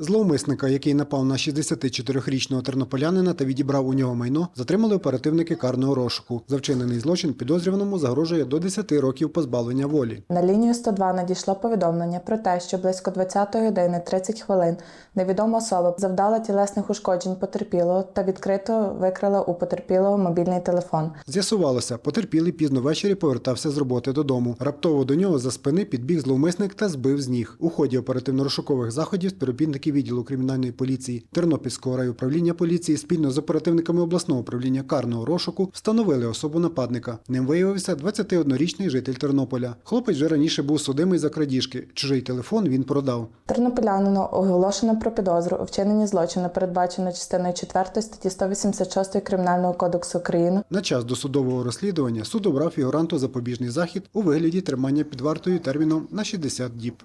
Зловмисника, який напав на 64-річного тернополянина та відібрав у нього майно, затримали оперативники карного розшуку. За вчинений злочин підозрюваному загрожує до 10 років позбавлення волі. На лінію 102 надійшло повідомлення про те, що близько 20 години 30 хвилин невідома особа завдала тілесних ушкоджень потерпілого та відкрито викрала у потерпілого мобільний телефон. З'ясувалося, потерпілий пізно ввечері повертався з роботи додому. Раптово до нього за спини підбіг зловмисник та збив з ніг. У ході оперативно-розшукових заходів співробітники відділу кримінальної поліції Тернопільського райуправління поліції спільно з оперативниками обласного управління карного розшуку встановили особу нападника. Ним виявився 21-річний житель Тернополя. Хлопець вже раніше був судимий за крадіжки. Чужий телефон він продав. Тернополянину оголошено про підозру у вчиненні злочину, передбачено частиною 4 статті 186 Кримінального кодексу України На час досудового розслідування суд обрав фігуранту запобіжний захід у вигляді тримання під вартою терміном на 60 діб.